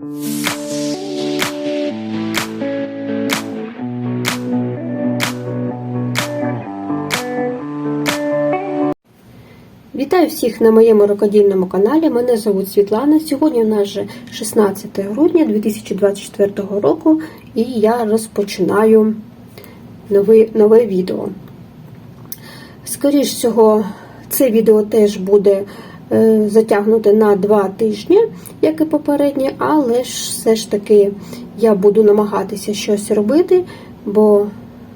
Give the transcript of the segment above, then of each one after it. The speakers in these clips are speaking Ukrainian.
Вітаю всіх на моєму рукодільному каналі. Мене звуть Світлана. Сьогодні у нас вже 16 грудня 2024 року, і я розпочинаю нове, нове відео. Скоріше всього, це відео теж буде е, затягнуте на 2 тижні, як і попереднє, але ж все ж таки я буду намагатися щось робити, бо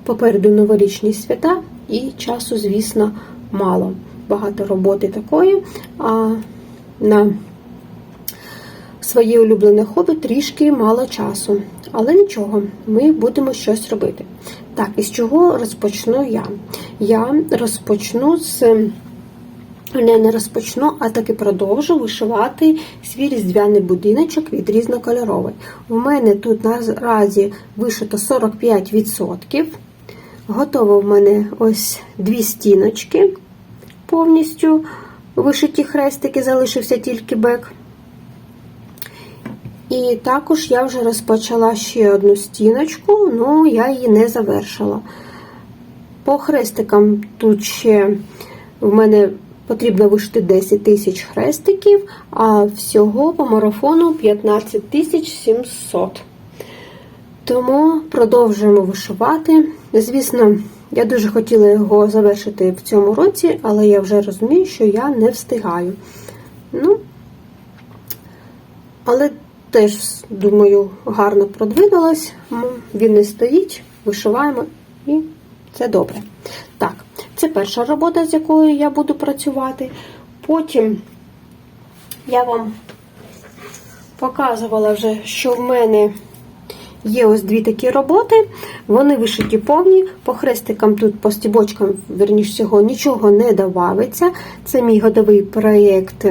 попереду новорічні свята і часу, звісно, мало багато роботи такої, а на своє улюблене хобі трішки мало часу. Але нічого, ми будемо щось робити. Так, із чого розпочну я? Я розпочну з. Не, не розпочну, а таки продовжу вишивати свій різдвяний будиночок від різнокольоровий. У мене тут наразі вишито 45%. Готово в мене ось дві стіночки повністю вишиті хрестики, залишився тільки бек. І також я вже розпочала ще одну стіночку, але я її не завершила. По хрестикам тут ще в мене потрібно вишити 10 тисяч хрестиків, а всього по марафону 15 тисяч 700. Тому продовжуємо вишивати. Звісно, я дуже хотіла його завершити в цьому році, але я вже розумію, що я не встигаю. Ну, але теж, думаю, гарно продвинулась. Він не стоїть, вишиваємо, і це добре. Так, це перша робота, з якою я буду працювати. Потім я вам показувала вже, що в мене. Є ось дві такі роботи, вони вишиті повні, по хрестикам тут по стібочкам, верніш всього, нічого не додається. Це мій годовий проєкт,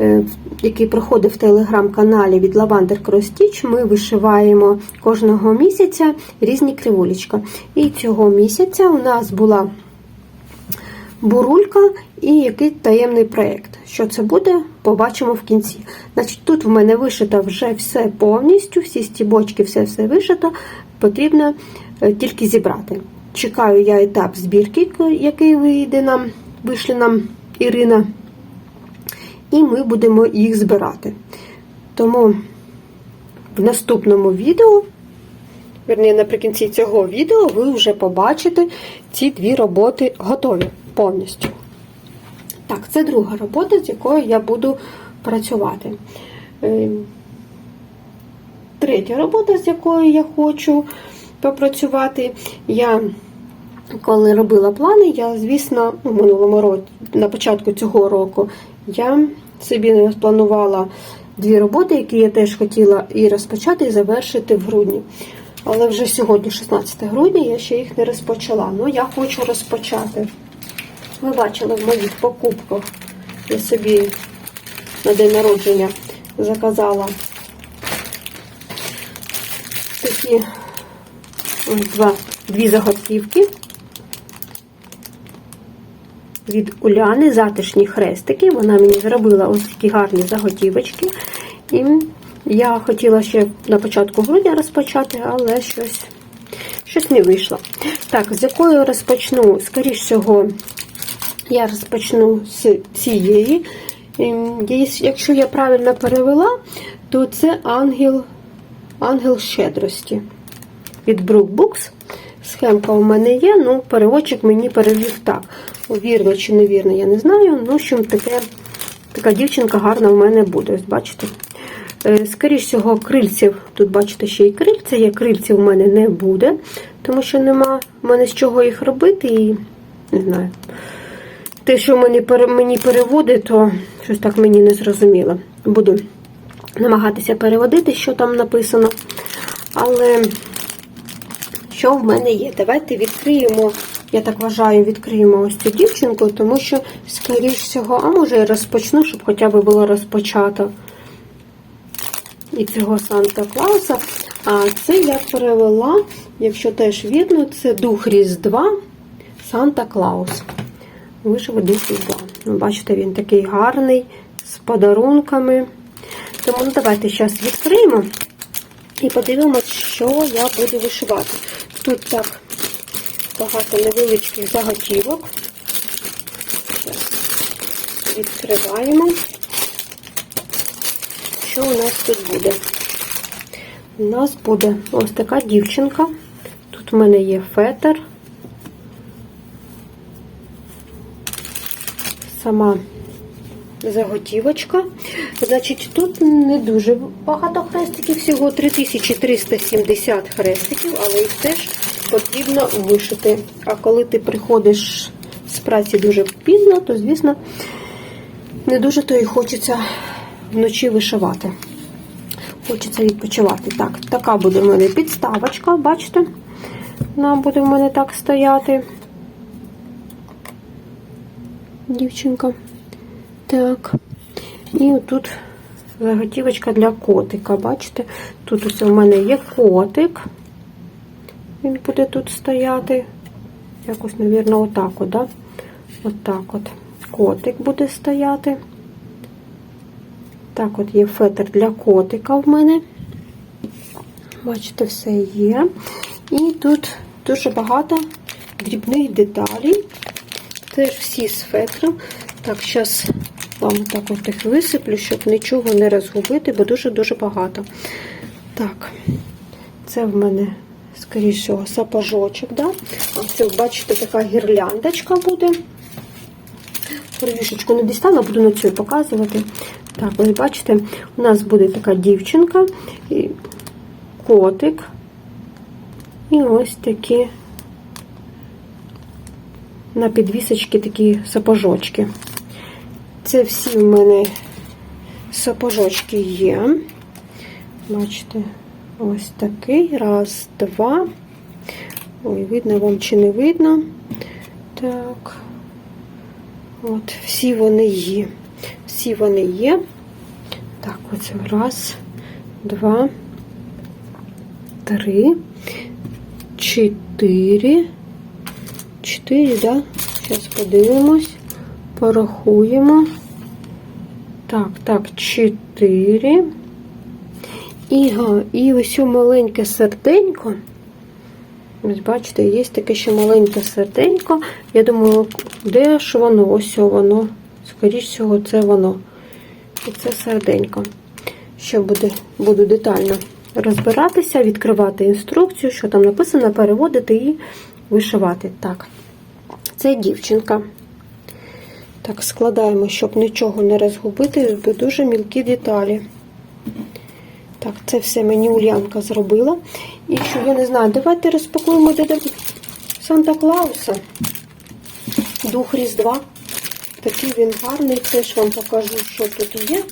е, який проходив в телеграм-каналі від Lavender Cross Stitch. Ми вишиваємо кожного місяця різні кривулечка. І цього місяця у нас була бурулька і який таємний проєкт. Що це буде, побачимо в кінці. Значить, Тут в мене вишито вже все повністю, всі стібочки, все-все вишито, потрібно е, тільки зібрати. Чекаю я етап збірки, який вийде нам, вийшли нам Ірина, і ми будемо їх збирати. Тому в наступному відео, верні, наприкінці цього відео, ви вже побачите ці дві роботи готові повністю. Так, це друга робота, з якою я буду працювати. Е, третя робота, з якою я хочу попрацювати, я, коли робила плани, я, звісно, у минулому році, на початку цього року, я собі спланувала дві роботи, які я теж хотіла і розпочати, і завершити в грудні. Але вже сьогодні, 16 грудня, я ще їх не розпочала. Ну, я хочу розпочати. Ви бачили в моїх покупках. Я собі на день народження заказала такі два, дві заготівки від Уляни, затишні хрестики. Вона мені зробила ось такі гарні заготівочки. І я хотіла ще на початку грудня розпочати, але щось щось не вийшло. Так, з якою розпочну, скоріш всього, я розпочну з цієї. Ем, якщо я правильно перевела, то це ангел ангел щедрості від Brook Books. Схемка у мене є, ну, переводчик мені перевів так. Вірно чи невірно, я не знаю. Ну, що таке, така дівчинка гарна в мене буде. Ось бачите? Е, Скоріше всього, крильців, тут, бачите, ще й крильця є, крильців у мене не буде, тому що нема в мене з чого їх робити і не знаю. Те, що мені переводить, то щось так мені не зрозуміло. Буду намагатися переводити, що там написано. Але що в мене є? Давайте відкриємо, я так вважаю, відкриємо ось цю дівчинку, тому що, скоріш всього, а може я розпочну, щоб хоча б було розпочато і цього Санта Клауса. А це я перевела, якщо теж видно, це дух Різдва Санта Клаус вишив дух різдва. Бачите, він такий гарний, з подарунками. Тому ну, давайте зараз відкриємо і подивимось, що я буду вишивати. Тут так багато невеличких заготівок. Зараз відкриваємо. Що у нас тут буде? У нас буде ось така дівчинка. Тут в мене є фетр. Сама заготівочка. Значить, тут не дуже багато хрестиків, всього 3370 хрестиків, але їх теж потрібно вишити. А коли ти приходиш з праці дуже пізно, то, звісно, не дуже то і хочеться вночі вишивати. Хочеться відпочивати. Так, така буде в мене підставочка, бачите? Вона буде в мене так стояти. Дівчинка. Так. І отут заготівочка для котика. Бачите? Тут ось у мене є котик. Він буде тут стояти. Якось, мабуть, отак от, да? Отак от. Котик буде стояти. Так, от є фетр для котика в мене. Бачите, все є. І тут дуже багато дрібних деталей. Теж всі з фетром. Так, зараз вам так от їх висиплю, щоб нічого не розгубити, бо дуже-дуже багато. Так, це в мене, скоріш всього, сапожочок. Да? Це, бачите, така гірляндочка буде. Рішечку не дістану, буду на цю показувати. Так, ось бачите, у нас буде така дівчинка, і котик. І ось такі на підвісочки такі сапожочки. Це всі в мене сапожочки є. Бачите, ось такий. Раз, два. Ой, видно вам чи не видно. Так. От, всі вони є. Всі вони є. Так, оце раз, два, три, чотири. Чотири, да? Зараз подивимось, порахуємо. Так, так, чотири. І, і ось маленьке серденько. Ось, бачите, є таке ще маленьке серденько. Я думаю, де ж воно? Ось воно. Скоріше всього, це воно. І це серденько. Що буде, буду детально розбиратися, відкривати інструкцію, що там написано, переводити і вишивати. Так, це дівчинка. Так, складаємо, щоб нічого не розгубити, бо дуже мілкі деталі. Так, це все мені Ульянка зробила. І що я не знаю, давайте розпакуємо Санта Клауса. Дух Різдва. Такий він гарний, теж вам покажу, що тут є.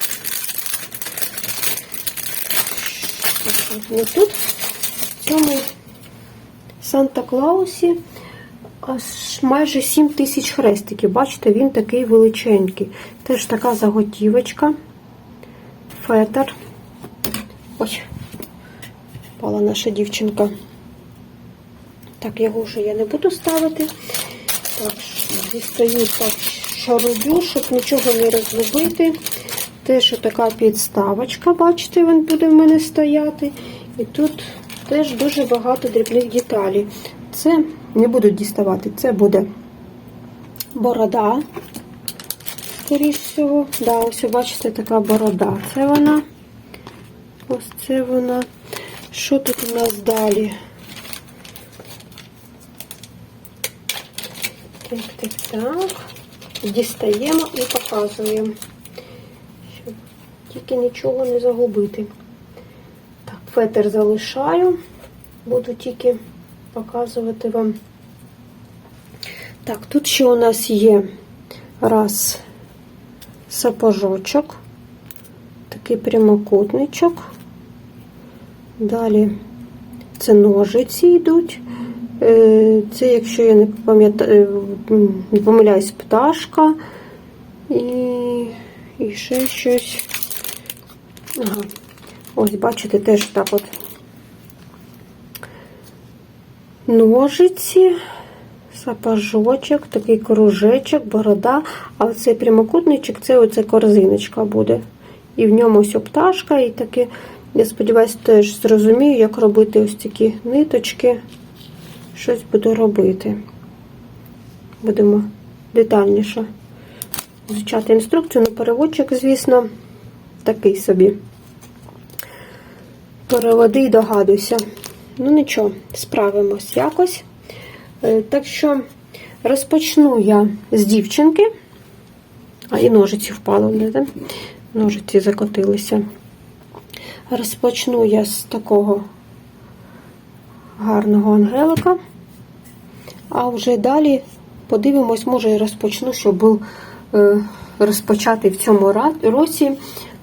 Ну тут в цьому Санта Клаусі майже 7 тисяч хрестиків. Бачите, він такий величенький. Теж така заготівочка, фетр. Ой, впала наша дівчинка. Так, його вже я не буду ставити. Так, дістаю так, що роблю, щоб нічого не розробити. Теж така підставочка, бачите, він буде в мене стояти. І тут теж дуже багато дрібних деталей. Це не буду діставати, це буде борода. Скоріше всього. Да, ось, бачите, така борода. Це вона. Ось це вона. Що тут у нас далі? Так, так, так. Дістаємо і показуємо. Щоб тільки нічого не загубити. Так, фетр залишаю. Буду тільки показувати вам. Так, тут ще у нас є раз сапожочок, такий прямокутничок. Далі це ножиці йдуть. Е, це, якщо я не пам'ятаю, не помиляюсь, пташка і, і ще щось. Ага. Ось, бачите, теж так от ножиці, сапожочок, такий кружечок, борода, а оцей прямокутничок це оце корзиночка буде. І в ньому ось пташка, і таке, я сподіваюся, теж зрозумію, як робити ось такі ниточки. Щось буду робити. Будемо детальніше вивчати інструкцію. Ну, переводчик, звісно, такий собі. Переводи і догадуйся. Ну нічого, справимось якось. Е, Так що розпочну я з дівчинки. А і ножиці впали, да? ножиці закотилися. Розпочну я з такого гарного ангелика. А вже далі подивимось, може і розпочну, щоб був е, розпочатий в цьому році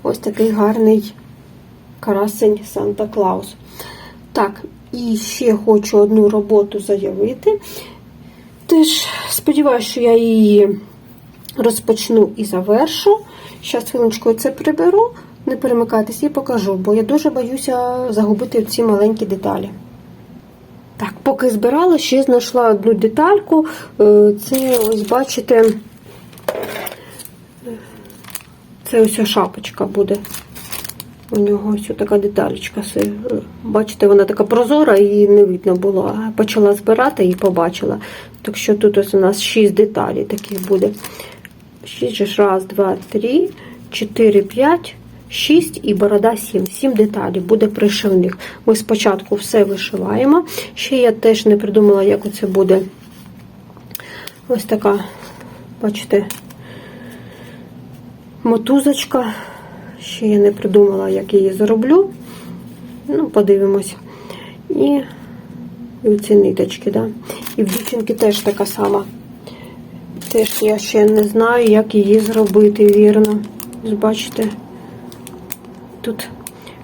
ось такий гарний красень Санта Клаус. Так, і ще хочу одну роботу заявити. Теж сподіваюся, що я її розпочну і завершу. Зараз хвилиночку це приберу, не перемикайтесь і покажу, бо я дуже боюся загубити ці маленькі деталі. Так, поки збирала, ще знайшла одну детальку. Е, Це, ось бачите, це ось шапочка буде. У нього ось така деталечка. Е, Бачите, вона така прозора і не видно було. Почала збирати і побачила. Так що тут ось у нас 6 деталей таких буде. 6 же ж, раз, два, три, 4, 5, 6 і борода 7. 7 деталей буде пришивних. Ми спочатку все вишиваємо. Ще я теж не придумала, як оце буде. Ось така, бачите, мотузочка. Ще я не придумала, як її зроблю. Ну, подивимось. І, і ці ниточки, да. І в дівчинки теж така сама. Теж я ще не знаю, як її зробити вірно. Бачите, тут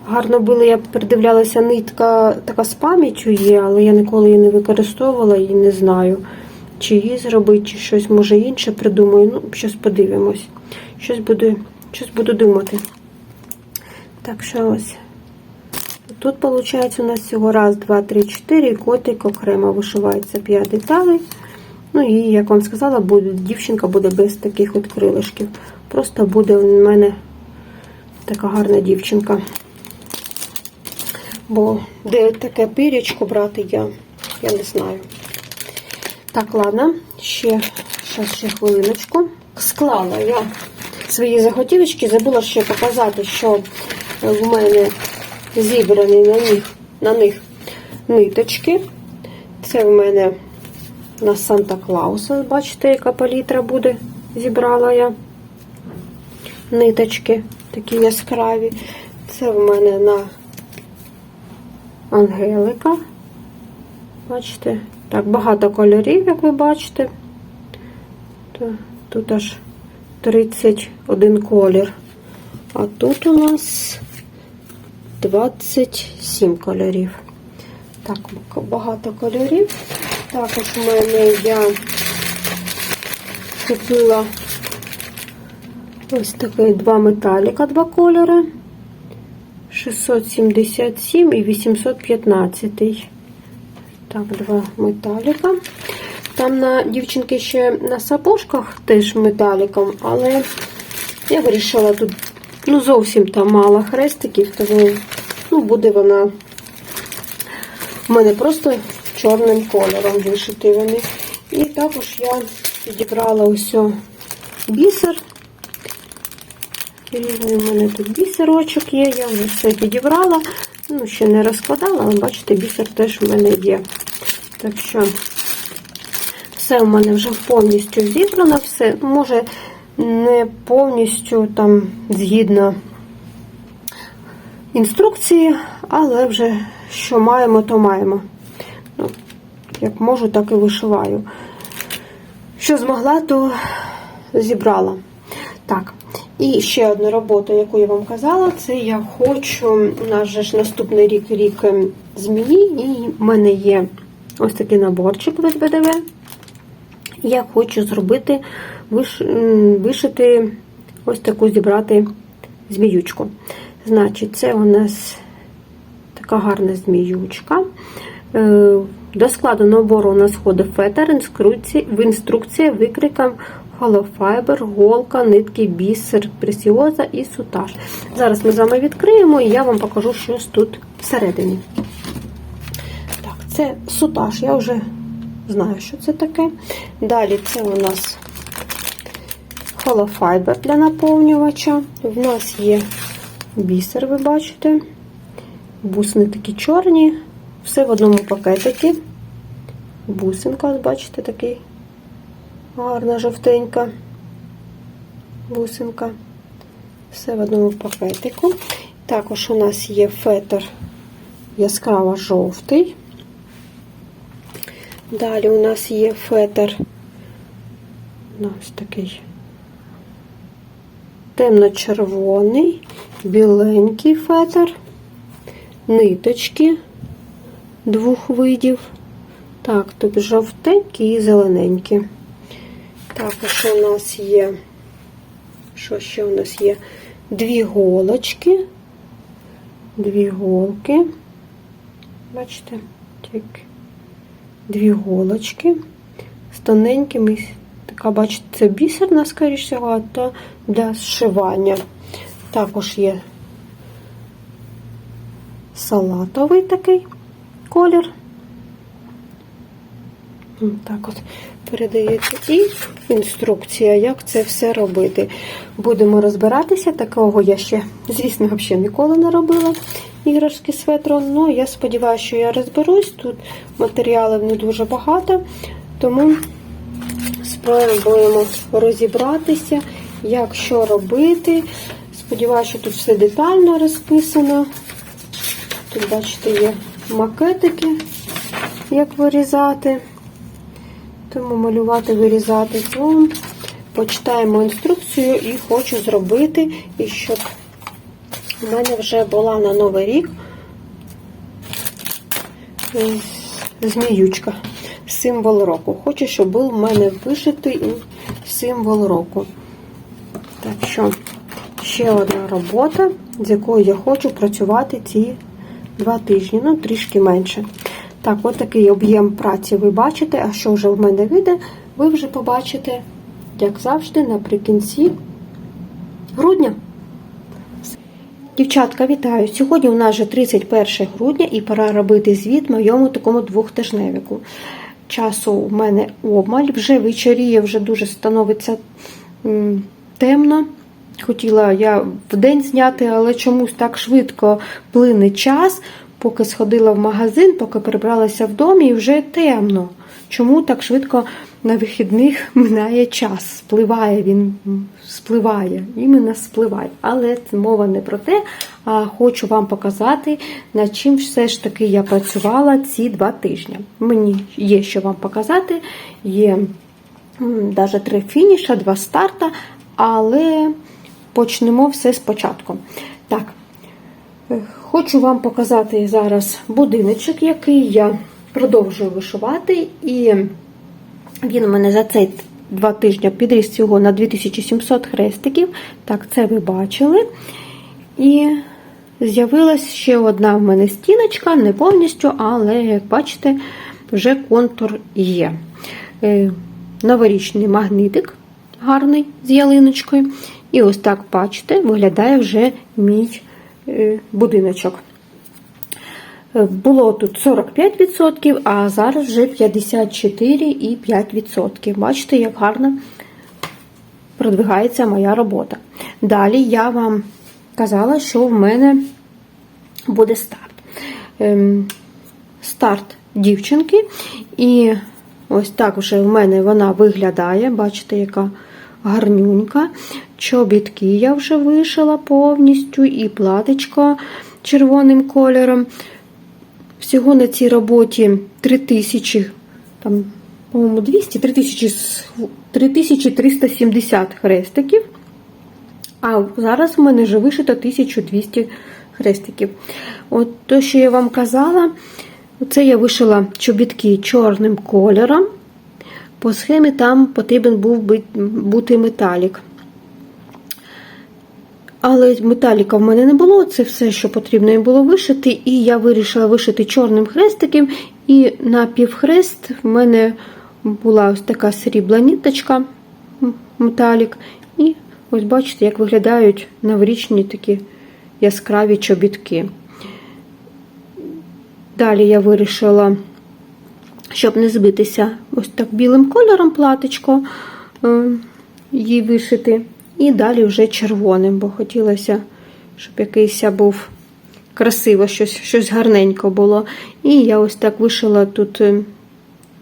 гарно було, я придивлялася, нитка така з пам'яттю є, але я ніколи її не використовувала і не знаю, чи її зробити, чи щось може інше придумаю. Ну, щось подивимось. Щось буду, щось буду думати. Так що ось. Тут, виходить, у нас всього раз, два, три, чотири, котик окремо вишивається 5 деталей. Ну і, як вам сказала, буде, дівчинка буде без таких от крилишків. Просто буде у мене така гарна дівчинка. Бо де таке пирячко брати, я, я не знаю. Так, ладно, ще, ще, ще хвилиночку. Склала я свої заготівочки, забула ще показати, що в мене зібрані на них, на них ниточки. Це в мене на Санта Клауса. Бачите, яка палітра буде. Зібрала я ниточки такі яскраві. Це в мене на Ангелика. Бачите? Так, багато кольорів, як ви бачите. Тут аж 31 колір. А тут у нас 27 кольорів. Так, багато кольорів. Також у мене я купила ось такий два металіка, два кольори. 677 і 815. Так, два металіка. Там на дівчинки ще на сапожках теж металіком, але я вирішила тут ну, зовсім там мало хрестиків, тому ну, буде вона в мене просто чорним кольором вишити вони. І також я підібрала ось бісер. Різний у мене тут бісерочок є, я вже все підібрала. Ну, ще не розкладала, але бачите, бісер теж в мене є. Так що все у мене вже повністю зібрано, все. Може, не повністю там згідно інструкції, але вже що маємо, то маємо. Ну, Як можу, так і вишиваю. Що змогла, то зібрала. Так, і ще одна робота, яку я вам казала, це я хочу, у нас же ж наступний рік рік ем, змії, і в мене є ось такий наборчик від БДВ. Я хочу зробити, вишити ось таку зібрати зміючку. Значить, це у нас така гарна зміючка. Е, До складу набору у нас фетр, інструкція, в інструкція викриком холофайбер, голка, нитки, бісер, пресіоза і сутаж. Зараз ми з вами відкриємо і я вам покажу, що тут всередині. Так, це сутаж, я вже знаю, що це таке. Далі це у нас холофайбер для наповнювача. В нас є бісер, ви бачите. Бусини такі чорні, все в одному пакетикі. Бусинка, бачите, такий гарна жовтенька бусинка. Все в одному пакетику. Також у нас є фетр яскраво жовтий. Далі у нас є фетр ось такий темно-червоний, біленький фетр, ниточки двох видів. Так, тут жовтенькі і зелененькі. Також у нас є, що ще у нас є? Дві голочки, дві голки. Бачите, так. Дві голочки з тоненькими, така, бачите, це бісерна, скоріш всього, а то для зшивання. Також є салатовий такий колір. Так от передається і інструкція, як це все робити. Будемо розбиратися. Такого я ще, звісно, взагалі ніколи не робила іграшки з. Ну, я сподіваюся, що я розберусь. Тут матеріалів не дуже багато, тому спробуємо розібратися, як що робити. Сподіваюся, що тут все детально розписано. Тут, бачите, є макетики, як вирізати. Тому малювати, вирізати. Ну, почитаємо інструкцію і хочу зробити, і щоб у мене вже була на Новий рік зміючка, символ року. Хочу, щоб був в мене вишитий символ року. Так що, ще одна робота, з якою я хочу працювати ці два тижні, ну, трішки менше. Так, от такий об'єм праці ви бачите, а що вже в мене вийде, ви вже побачите, як завжди, наприкінці грудня. Дівчатка, вітаю! Сьогодні у нас вже 31 грудня і пора робити звіт моєму такому двохтижневику. Часу у мене обмаль, вже вечоріє, вже дуже становиться темно. Хотіла я в день зняти, але чомусь так швидко плине час поки сходила в магазин, поки прибралася в домі, і вже темно. Чому так швидко на вихідних минає час? Спливає він, спливає, іменно спливає. Але це мова не про те, а хочу вам показати, над чим все ж таки я працювала ці два тижні. Мені є що вам показати, є навіть три фініша, два старта, але почнемо все спочатку. Так, Хочу вам показати зараз будиночок, який я продовжую вишивати, і він у мене за цей два тижні підріс всього на 2700 хрестиків. Так, це ви бачили. І з'явилась ще одна в мене стіночка, не повністю, але, як бачите, вже контур є. Е, новорічний магнитик гарний з ялиночкою. І ось так, бачите, виглядає вже мій Е, будиночок. Було тут 45%, а зараз вже 54,5%. Бачите, як гарно продвигається моя робота. Далі я вам казала, що в мене буде старт. Ем, старт дівчинки, і ось так вже в мене вона виглядає, бачите, яка гарнюнька. Чобітки я вже вишила повністю, і платочко червоним кольором. Всього на цій роботі 3000, там, по-моєму, 200, 3370 хрестиків. А зараз в мене вже вишито 1200 хрестиків. От то, що я вам казала, це я вишила чобітки чорним кольором. По схемі там потрібен був бути металік. Але металіка в мене не було, це все, що потрібно було вишити, і я вирішила вишити чорним хрестиком, і на півхрест в мене була ось така срібла ніточка, металік. І ось бачите, як виглядають новорічні такі яскраві чобітки. Далі я вирішила, щоб не збитися ось так білим кольором платочко е, її вишити. І далі вже червоним, бо хотілося, щоб якийсь був красиво, щось, щось гарненько було. І я ось так вишила тут, е,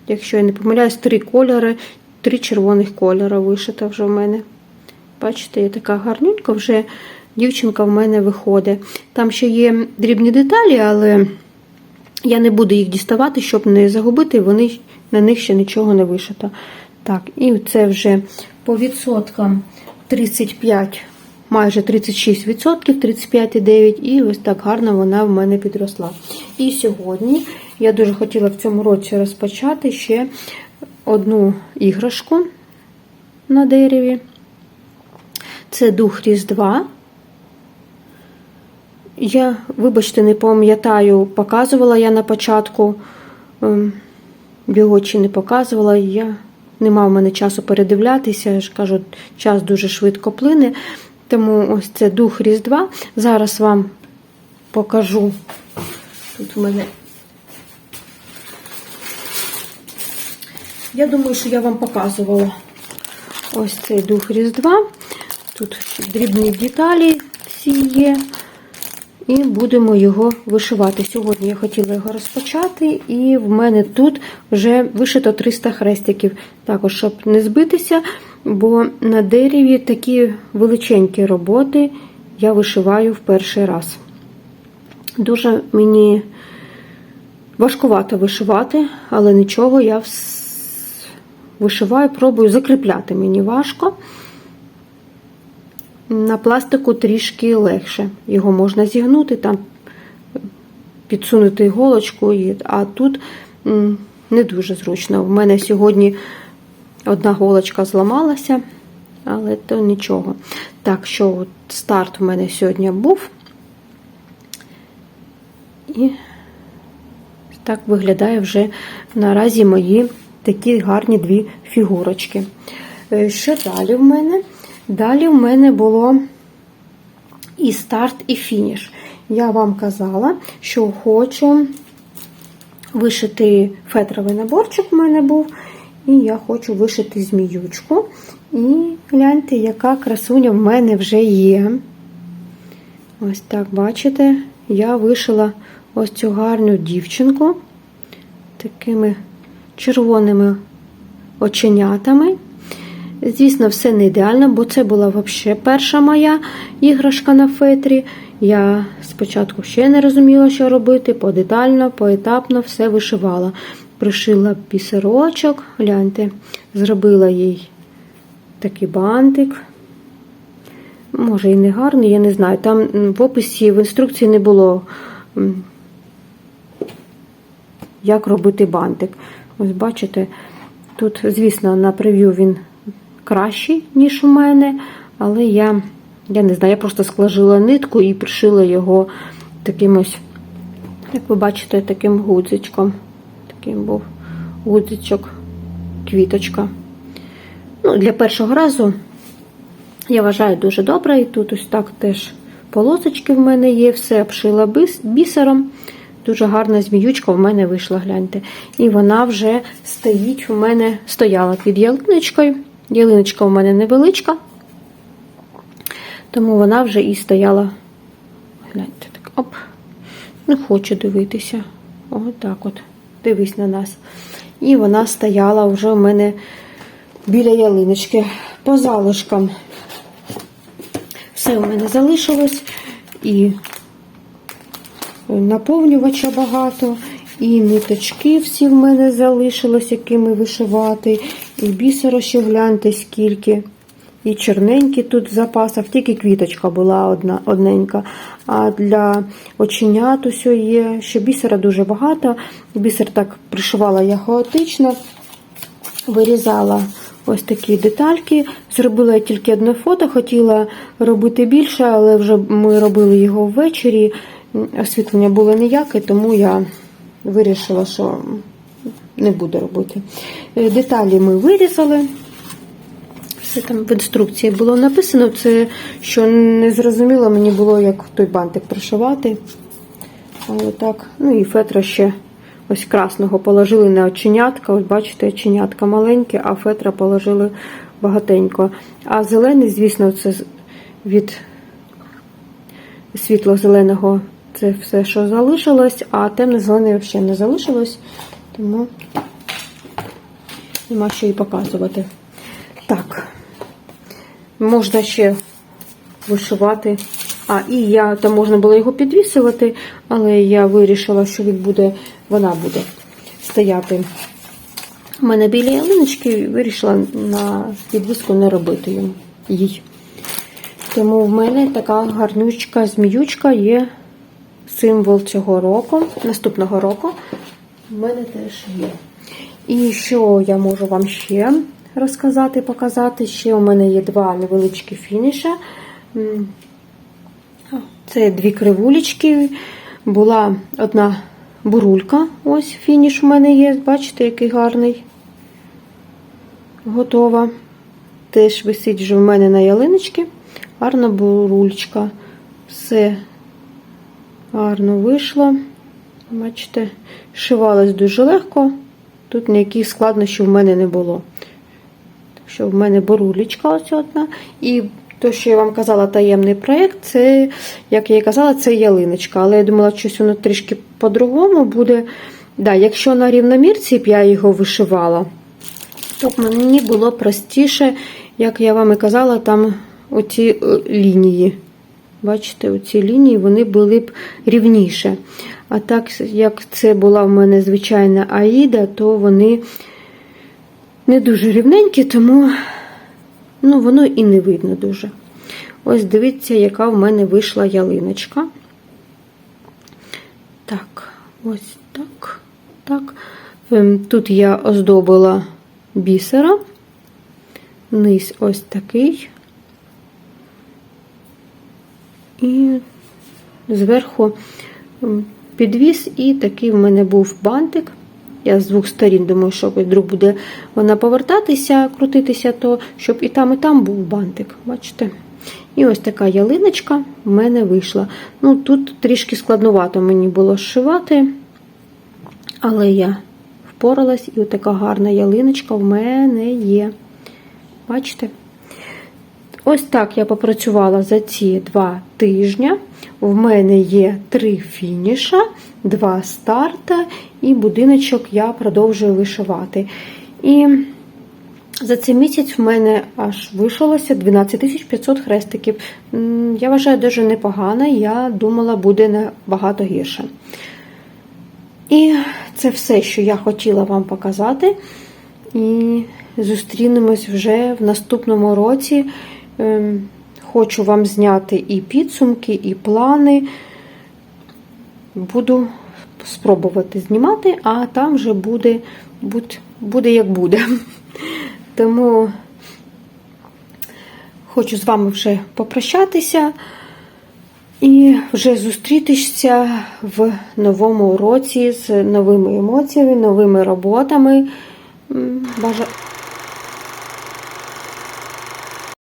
якщо я не помиляюсь, три кольори, три червоних кольори вишита вже в мене. Бачите, я така гарненька, вже дівчинка в мене виходить. Там ще є дрібні деталі, але я не буду їх діставати, щоб не загубити, вони, на них ще нічого не вишито. Так, і це вже по відсоткам 35, майже 36 відсотків, 35,9, і ось так гарно вона в мене підросла. І сьогодні я дуже хотіла в цьому році розпочати ще одну іграшку на дереві. Це дух Різдва. Я, вибачте, не пам'ятаю, показувала я на початку ем, його чи не показувала. Я не мав в мене часу передивлятися. Я ж кажу, час дуже швидко плине. Тому ось це дух Різдва. Зараз вам покажу. Тут в мене. Я думаю, що я вам показувала ось цей дух Різдва. Тут дрібні деталі всі є. І будемо його вишивати. Сьогодні я хотіла його розпочати, і в мене тут вже вишито 300 хрестиків. Також, щоб не збитися, бо на дереві такі величенькі роботи я вишиваю в перший раз. Дуже мені важкувато вишивати, але нічого, я вишиваю, пробую закріпляти мені важко. На пластику трішки легше. Його можна зігнути, там підсунути іголочку, а тут не дуже зручно. В мене сьогодні одна голочка зламалася, але то нічого. Так що от старт у мене сьогодні був. І так виглядає вже наразі мої такі гарні дві фігурочки. Що далі в мене? Далі в мене було і старт, і фініш. Я вам казала, що хочу вишити фетровий наборчик в мене був, і я хочу вишити зміючку. І гляньте, яка красуня в мене вже є. Ось так, бачите, я вишила ось цю гарну дівчинку такими червоними оченятами. Звісно, все не ідеально, бо це була взагалі перша моя іграшка на фетрі. Я спочатку ще не розуміла, що робити, подетально, поетапно все вишивала. Пришила пісерочок, гляньте, зробила їй такий бантик. Може, і не гарний, я не знаю. Там в описі в інструкції не було, як робити бантик. Ось бачите, тут, звісно, на прев'ю він кращий, ніж у мене, але я, я не знаю, я просто склажила нитку і пришила його таким ось, як ви бачите, таким гудзичком. Таким був гудзичок, квіточка. Ну, Для першого разу, я вважаю, дуже добре. І тут ось так теж полосочки в мене є, все обшила бісером. Дуже гарна зміючка в мене вийшла, гляньте. І вона вже стоїть у мене, стояла під ялиночкою. Ялиночка у мене невеличка, тому вона вже і стояла. Гляньте, так, оп, не хочу дивитися. Отак от, дивись на нас. І вона стояла вже у мене біля ялиночки. По залишкам все у мене залишилось. І наповнювача багато, і ниточки всі в мене залишилось, якими вишивати. І бісеру ще гляньте скільки. І чорненькі тут в тільки квіточка була одна, одненька. А для оченят усе є. Ще бісера дуже багато. Бісер так пришивала я хаотично, вирізала ось такі детальки. Зробила я тільки одне фото, хотіла робити більше, але вже ми робили його ввечері. Освітлення було ніяке, тому я вирішила, що не буду робити. Деталі ми вирізали. Це там в інструкції було написано, це що не зрозуміло мені було, як той бантик пришивати. Але так, ну і фетра ще ось красного положили на оченятка. Ось бачите, оченятка маленьке, а фетра положили багатенько. А зелений, звісно, це від світло-зеленого це все, що залишилось, а темно-зелений взагалі не залишилось, тому нема що і показувати. Так, можна ще вишивати. А, і я там можна було його підвісувати, але я вирішила, що він буде, вона буде стояти. У мене біля ялиночки вирішила на підвіску не робити їй. Тому в мене така гарнючка зміючка є символ цього року, наступного року. В мене теж є. І що я можу вам ще розказати, показати? Ще у мене є два невеличкі фініші. Це дві кривулечки. Була одна бурулька. Ось фініш у мене є. Бачите, який гарний. Готова. Теж висить вже в мене на ялиночці. Гарна бурульчка. Все гарно вийшло. Бачите, шивалась дуже легко. Тут ніяких складнощів в мене не було. Так що в мене борулечка ось одна. І те, що я вам казала, таємний проєкт, це, як я і казала, це ялиночка. Але я думала, щось воно трішки по-другому буде. Да, якщо на рівномірці б я його вишивала, то б мені було простіше, як я вам і казала, там оці е, лінії. Бачите, оці лінії вони були б рівніше. А так, як це була в мене звичайна аїда, то вони не дуже рівненькі, тому ну, воно і не видно дуже. Ось дивіться, яка в мене вийшла ялиночка. Так, ось так. так. Ем, Тут я оздобила бісером. Низ ось такий. І зверху м, підвіс, і такий в мене був бантик. Я з двох сторін думаю, що вдруг буде вона повертатися, крутитися, то щоб і там, і там був бантик. Бачите? І ось така ялиночка в мене вийшла. Ну, тут трішки складновато мені було зшивати, але я впоралась, і така гарна ялиночка в мене є. Бачите? Ось так я попрацювала за ці два тижні. В мене є три фініша, два старта, і будиночок я продовжую вишивати. І за цей місяць в мене аж вишилося 12 500 хрестиків. Я вважаю дуже непогано, я думала, буде набагато гірше. І це все, що я хотіла вам показати. І зустрінемось вже в наступному році. Ем, Хочу вам зняти і підсумки, і плани. Буду спробувати знімати, а там вже буде, будь- буде як буде. Тому хочу з вами вже попрощатися і вже зустрітися в новому році з новими емоціями, новими роботами. М, бажа-